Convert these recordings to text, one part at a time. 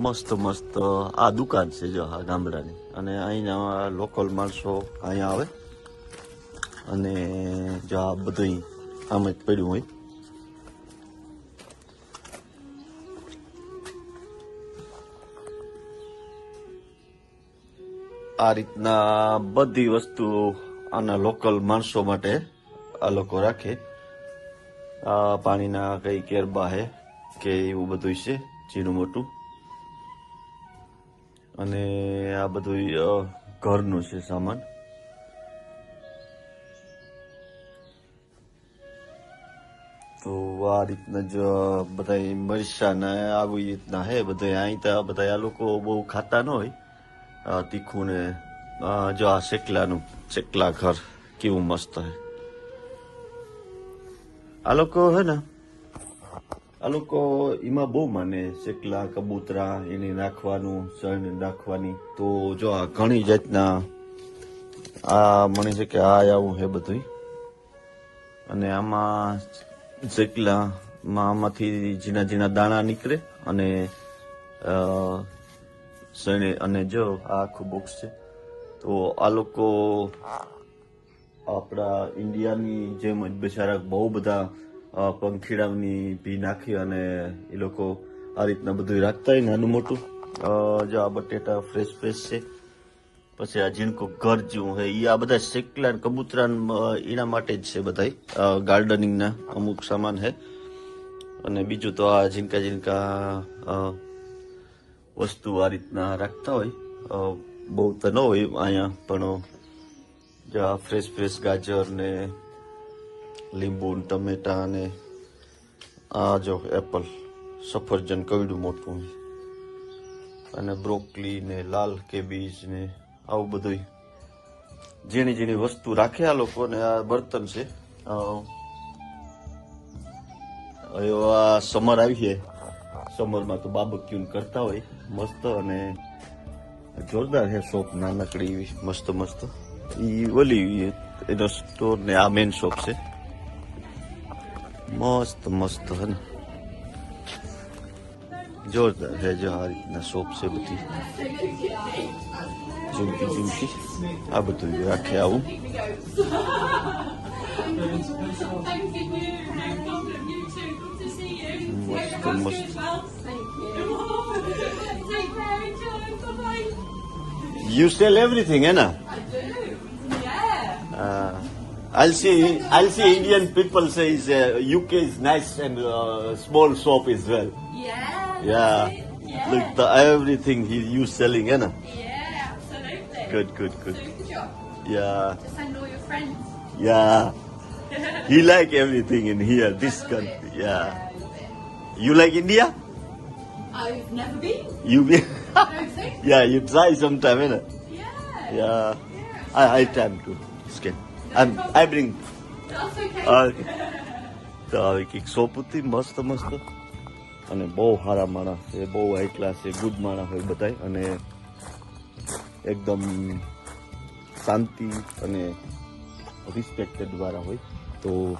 મસ્ત મસ્ત, આ દુકાન છે જો, આ ગામડાની. અને અહીંના લોકલ માણસો અહીંયા આવે. અને જો આ બધું આમ જ પડ્યું હોય. આ રીતના બધી વસ્તુ આના લોકલ માણસો માટે આ લોકો રાખે. આ પાણીના કઈ કેરબા હે કે એવું બધું છે, ઝીણું મોટું. અને આ બધું ઘરનું છે સામાન. તો આ રીતના જ બધા મરસા ને આવી રીતના હે બધા અહીં તો બધા આ લોકો બહુ ખાતા ન હોય. તીખું ને જો આ શેકલાનું, શેકલા ઘર કેવું મસ્ત હે. આ લોકો હે ને આ લોકો એમાં બહુ માને શેકલા કબૂતરા, એને નાખવાનું, શણ નાખવાની. તો જો આ ઘણી જાતના આ મને છે કે આ આવું હે બધું અને આમાં શેકલામાં આમાંથી ઝીણા ઝીણા દાણા નીકળે અને શણે અને જો આ આખું બોક્સ છે. તો આ લોકો આપણા ઇન્ડિયાની જેમ જ બિચારા બહુ બધા પંખીડાની ભી નાખી અને એ લોકો આ રીતના બધું રાખતા હોય નાનું મોટું. જો આ બટેટા ફ્રેશ ફ્રેશ છે. પછી આ ઝીણકું ઘર જેવું છે એ આ બધા શેકલા કબૂતરા એના માટે જ છે બધા ગાર્ડનિંગના અમુક સામાન છે અને બીજું તો આ ઝીણકા ઝીણકા વસ્તુ આ રીતના રાખતા હોય. બહુ તો ન હોય અહીંયા, પણ જો આ ફ્રેશ ફ્રેશ ગાજર ને લીંબુ ટમેટા ને આ જો એપલ, સફરજન કવડું મોટું અને બ્રોકલી ને લાલ કેબીજ ને આવું બધું ઝીણી ઝીણી વસ્તુ રાખે આ લોકો ને, આ બર્તન છે. આ સમર આવી છે. સમરમાં તો બાબક્યુન કરતા હોય, મસ્ત અને જોરદાર છે શોપ, નાનકડી મસ્ત મસ્ત. એ ઓલી એનો સ્ટોર ને આ મેન શોપ છે. મસ્ત મસ્ત હે ને. જોરદાર હે જો આ રીતના શોપ છે બધી. ઝુમકી ઝુમકી. આ બધું રાખે આવું. મસ્ત મસ્ત. યુ સ્ટેલ એવરીથિંગ હે Good I'll see. I'll see. Indian people say uh, UK is nice and uh, small shop as well. Yeah. Yeah. yeah. Look, the, everything he you selling, eh, Anna? Yeah, absolutely. Good, good, good. So good job. Yeah. Just send all your friends. Yeah. he like everything in here. This country. Yeah. yeah you like India? I've never been. You been? yeah, you try sometime, eh, Anna? Yeah. Yeah. yeah. I I time to. It's. I bring. That's આ તો આવી કંઈક shop હતી મસ્ત મસ્ત અને બહુ સારા માણસ છે બહુ હાઈ ક્લાસ છે ગુડ માણસ હોય બધાય. અને એકદમ શાંતિ અને રિસ્પેક્ટેડ દ્વારા હોય. તો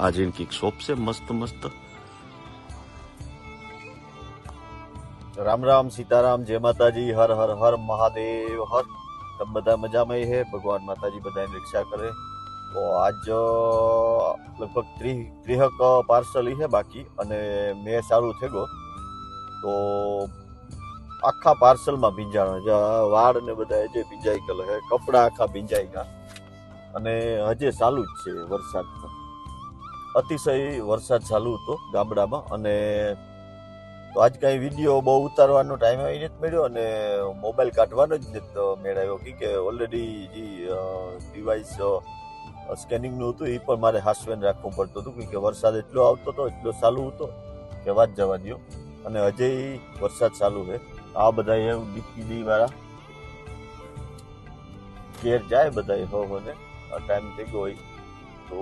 આજે કંઈક શોપ છે મસ્ત મસ્ત. રામ રામ સીતારામ જય માતાજી હર હર હર મહાદેવ હર તમે બધા મજામાં હે? ભગવાન માતાજી બધાની રક્ષા કરે. તો આજ લગભગ ત્રી, ત્રીહક પાર્સલ છે બાકી અને મેં સારું થઈ ગયો. તો આખા પાર્સલમાં ભીંજાણો જે વાળ ને બધા જે ભીંજાઈ ગયેલો છે, કપડાં આખા ભીંજાઈ ગયા. અને હજે ચાલુ જ છે વરસાદ અતિશય વરસાદ ચાલુ હતો ગામડામાં અને તો આજ કાંઈ વીડિયો બહુ ઉતારવાનો ટાઈમ આવી નથી મળ્યો અને મોબાઈલ કાઢવાનો જ નથી. મેળવ્યો કે ઓલરેડી જે ડિવાઇસ સ્કેનિંગનું હતું, એ પણ મારે હાસવેન રાખવું પડતું હતું કે વરસાદ એટલો આવતો હતો, એટલો ચાલુ હતો, કે વાત જવા દો અને હજે વરસાદ ચાલુ છે. આ બધા એવું ડીપીડી વાળા ઘેર જાય બધા હો મને ટાઈમ થઈ ગયો હોય તો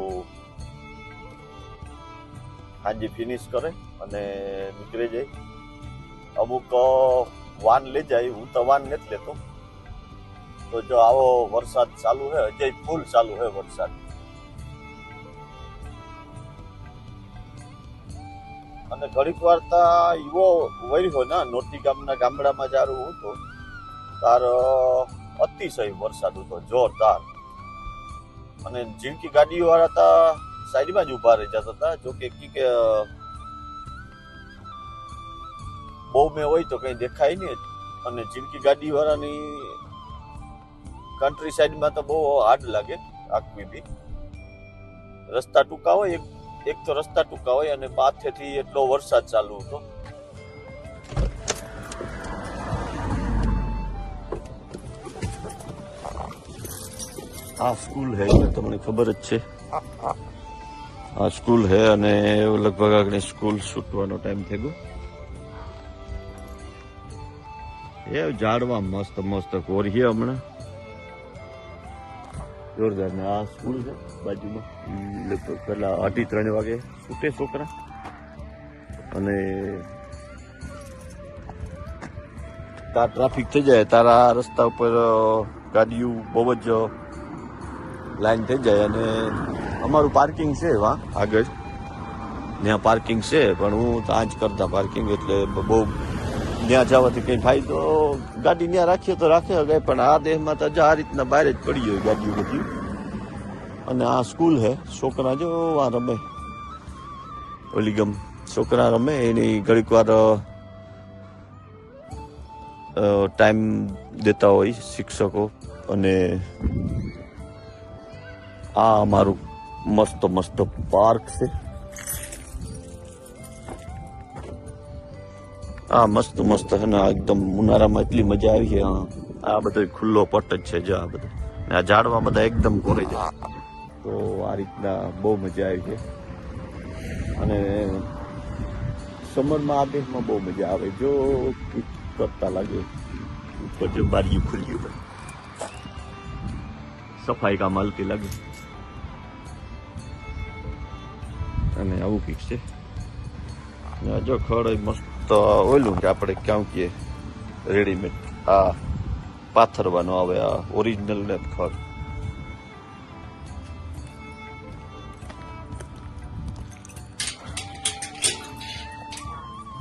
સાંજે ફિનિશ કરે અને નીકળી જાય. અમુક વાન લઈ જાય, હું તો વાન નથી લેતો. તો જો આવો વરસાદ ચાલુ છે હજે ફૂલ ચાલુ હે વરસાદ. અને ઘડીક વાર તા એવો વર્યો ને, નોટી ગામના ગામડામાં જારું હતો. તાર અતિશય વરસાદ હતો, જોરદાર. અને જીવકી ગાડીઓ વાળા તા સાઈડમાં જ ઊભા રહી જતા હતા. જો કે કી બહુ મેં હોય તો કઈ દેખાય નહીં. અને જિંદગી ગાડી વાળાની કન્ટ્રી સાઈડમાં તો બહુ હાર્ડ લાગે આખવી બી. રસ્તા ટૂંકા હોય એક એક તો રસ્તા ટૂંકા હોય અને પાથેથી એટલો વરસાદ ચાલુ હતો. આ સ્કૂલ હે તમને ખબર જ છે. આ સ્કૂલ હે અને લગભગ આગળ સ્કૂલ છૂટવાનો ટાઈમ થઈ ગયો. એ ઝાડવા મસ્ત મસ્ત કોરીએ હમણાં. જોરદાર ને આ સ્કૂલ છે બાજુમાં. લગભગ પેલા અઢી ત્રણ વાગે છૂટે છોકરા. અને તાર ટ્રાફિક થઈ જાય, તારા રસ્તા ઉપર ગાડીઓ બહુ જ લાઈન થઈ જાય અને અમારું પાર્કિંગ છે વા આગળ. ત્યાં પાર્કિંગ છે, પણ હું ત્યાં જ કરતા પાર્કિંગ એટલે બહુ ત્યાં જવાથી કંઈ ફાયદો, ગાડી ત્યાં રાખીએ તો રાખે હવે, પણ આ દેહમાં તો આ રીતના બહાર જ પડી હોય ગાડીઓ બધી. અને આ સ્કૂલ હે છોકરા જો આ રમે. ઓલી ગમ, છોકરા રમે, એની ઘડીક વાર ટાઈમ દેતા હોય શિક્ષકો, અને આ અમારું મસ્ત મસ્ત પાર્ક છે આ મસ્ત મસ્ત હે ને એકદમ ઉનાળામાં એટલી મજા આવી છે આ બધો ખુલ્લો પટ જ છે જો આ બધો ને આ ઝાડવા બધા એકદમ કોરે છે તો આ રીતના બહુ મજા આવી છે અને સમરમાં આ દેશમાં બહુ મજા આવે જો કરતા લાગે ઉપર જો બારીયું ખુલ્યું સફાઈ કામ હાલતી લાગે અને આવું કંઈક છે. જો ખડ મસ્ત ઓયલું કે આપણે ક્યાં કહીએ રેડીમેડ આ પાથરવાનો આવે, આ ઓરિજિનલ ને ખડ.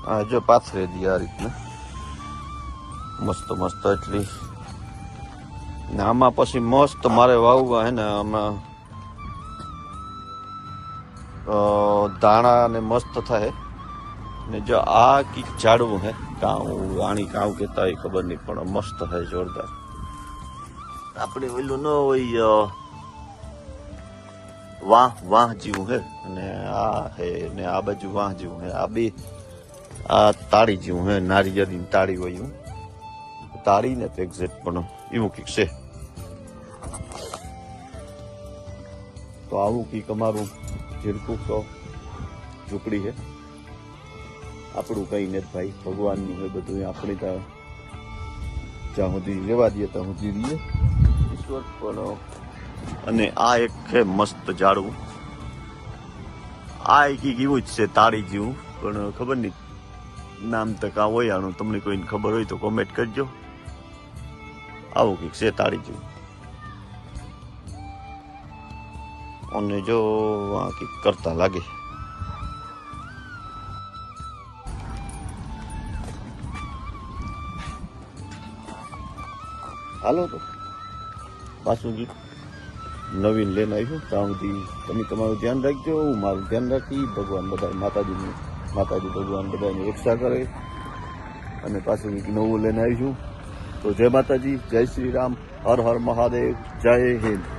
આ જો પાથરે દી આ રીતના. મસ્ત મસ્ત એટલી. ને આમાં પછી મસ્ત મારે વાવવા હે ને આમાં દાણા ને મસ્ત થાય. ને જો આ કીક ઝાડવું હે, કાઉ વાણી કાઉ કહેતા હોય ખબર નહીં, પણ મસ્ત હે, જોરદાર. આપણે ઓલું ન હોય વાહ વાહ જેવું હે, અને આ હે, ને આ બાજુ વાહ જેવું હે, આ બે, આ તાળી જેવું હે, નારિયેળની તાળી હોય એવું. તાળી ને તો એક્ઝેક્ટ પણ એવું કીક છે. તો આવું કીક અમારું જીરકું તો ઝૂંપડી છે. આપણું કઈ નથી ભાઈ, ભગવાનનું હોય બધું આપણે ત્યાં જ્યાં સુધી રેવા દઈએ ત્યાં સુધી રહીએ. ઈશ્વર પણ અને આ એક છે મસ્ત ઝાડવું. આ એક એવું જ છે તાળી જેવું, પણ ખબર નહીં નામ તો કાં હોય આનું. તમને કોઈને ખબર હોય તો કોમેન્ટ કરજો. આવું કંઈક છે તાળી જેવું. અને જો આ કંઈક કરતા લાગે. હાલો તો પાછું નવીન લઈને આવ્યું ત્યાં તમે તમારું ધ્યાન રાખજો, હું મારું ધ્યાન રાખી, ભગવાન બધા માતાજીનું, માતાજી ભગવાન બધાની રક્ષા કરે. અને પાછું નવું લઈને આવીશું તો જય માતાજી, જય શ્રી રામ, હર હર મહાદેવ, જય હિન્દ.